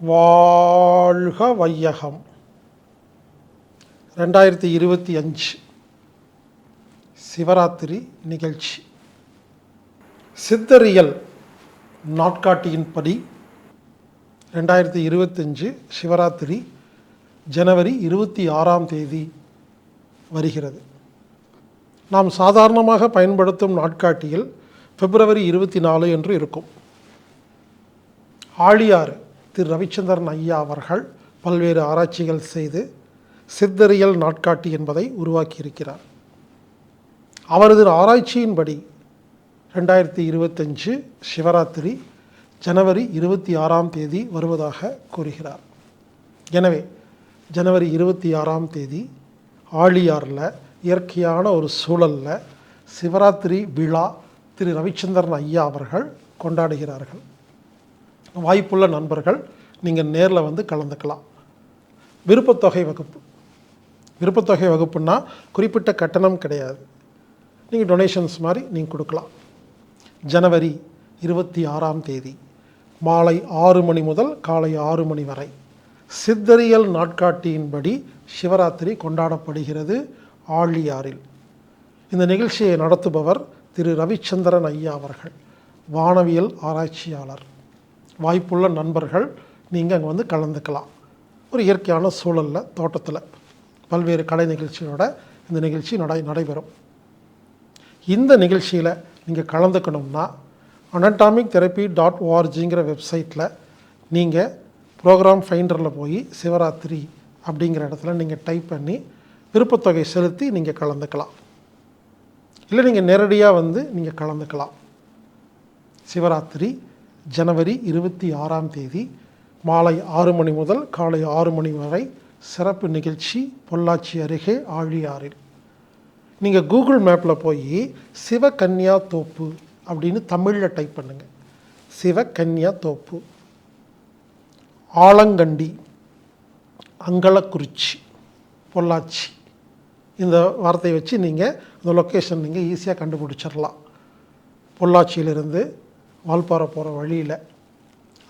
வாழ்க வையகம் ரெண்டாயிரத்தி இருபத்தி அஞ்சு சிவராத்திரி நிகழ்ச்சி. சித்தரியல் நாட்காட்டியின்படி ரெண்டாயிரத்தி இருபத்தஞ்சு சிவராத்திரி ஜனவரி இருபத்தி ஆறாம் தேதி வருகிறது. நாம் சாதாரணமாக பயன்படுத்தும் நாட்காட்டியில் பிப்ரவரி இருபத்தி நாலு என்று இருக்கும். ஆழியாறு திரு ரவிச்சந்திரன் ஐயா அவர்கள் பல்வேறு ஆராய்ச்சிகள் செய்து சித்தரியல் நாட்காட்டி என்பதை உருவாக்கியிருக்கிறார். அவரது ஆராய்ச்சியின்படி ரெண்டாயிரத்தி இருபத்தஞ்சு சிவராத்திரி ஜனவரி இருபத்தி ஆறாம் தேதி வருவதாக கூறுகிறார். எனவே ஜனவரி இருபத்தி ஆறாம் தேதி ஆழியாரில் இயற்கையான ஒரு சூழலில் சிவராத்திரி விழா திரு ரவிச்சந்திரன் ஐயா அவர்கள் கொண்டாடுகிறார்கள். வாய்ப்புள்ள நண்பர்கள் நீங்கள் நேரில் வந்து கலந்துக்கலாம். விருப்பத்தொகை வகுப்பு. விருப்பத்தொகை வகுப்புன்னா குறிப்பிட்ட கட்டணம் கிடையாது. நீங்கள் டொனேஷன்ஸ் மாதிரி நீங்கள் கொடுக்கலாம். ஜனவரி இருபத்தி ஆறாம் தேதி. மாலை ஆறு மணி முதல் காலை ஆறு மணி வரை. சித்தரியல் நாட்காட்டியின்படி சிவராத்திரி கொண்டாடப்படுகிறது ஆழியாறில். இந்த நிகழ்ச்சியை நடத்துபவர் திரு ரவிச்சந்திரன் ஐயா அவர்கள் வானவியல் ஆராய்ச்சியாளர். வாய்ப்புள்ள நண்பர்கள் நீங்கள் அங்கே வந்து கலந்துக்கலாம். ஒரு இயற்கையான சூழலில் தோட்டத்தில். பல்வேறு கலை நிகழ்ச்சியோட இந்த நிகழ்ச்சி நடை நடைபெறும். இந்த நிகழ்ச்சியில் நீங்கள் கலந்துக்கணும்னா அனட்டாமிக் தெரப்பி டாட் ஓஆர்ஜிங்கிற வெப்சைட்டில் நீங்கள் ப்ரோக்ராம் ஃபைண்டரில் போய் சிவராத்திரி அப்படிங்கிற இடத்துல நீங்கள் டைப் பண்ணி விருப்பத்தொகை செலுத்தி நீங்கள் கலந்துக்கலாம். இல்லை நீங்கள் நேரடியாக வந்து நீங்கள் கலந்துக்கலாம். சிவராத்திரி ஜனவரி இருபத்தி ஆறாம் தேதி மாலை ஆறு மணி முதல் காலை ஆறு மணி வரை சிறப்பு நிகழ்ச்சி பொள்ளாச்சி அருகே ஆழியாறில். நீங்கள் கூகுள் மேப்பில் போய் சிவகன்யா தோப்பு அப்படின்னு தமிழில் டைப் பண்ணுங்கள் சிவகன்யா தோப்பு. ஆலங்கண்டி அங்கலக்குறிச்சி பொள்ளாச்சி. இந்த வார்த்தையை வச்சு நீங்கள் இந்த லொக்கேஷன் நீங்கள் ஈஸியாக கண்டுபிடிச்சிடலாம் பொள்ளாச்சியிலிருந்து வால்பாறை போகிற வழியில்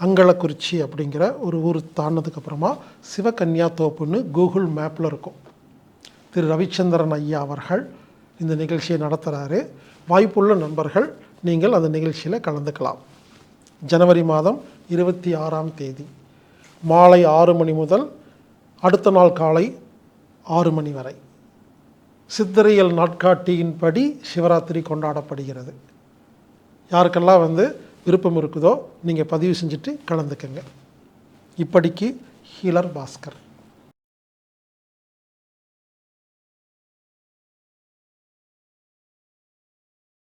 அங்கலக்குறிச்சி அப்படிங்கிற ஒரு ஊர் தாண்டினதுக்கப்புறமா சிவகன்யா தோப்புன்னு கூகுள் மேப்பில் இருக்கும். திரு ரவிச்சந்திரன் ஐயா அவர்கள் இந்த நிகழ்ச்சியை நடத்துகிறாரு வாய்ப்புள்ள நண்பர்கள் நீங்கள் அந்த நிகழ்ச்சியில் கலந்துக்கலாம். ஜனவரி மாதம் இருபத்தி ஆறாம் தேதி மாலை ஆறு மணி முதல் அடுத்த நாள் காலை ஆறு மணி வரை. சித்தரியல் நாட்காட்டியின்படி சிவராத்திரி கொண்டாடப்படுகிறது. யாருக்கெல்லாம் வந்து விருப்பம் இருக்குதோ நீங்கள் பதிவு செஞ்சுட்டு கலந்துக்கங்க. இப்படிக்கு ஹீலர் பாஸ்கர்.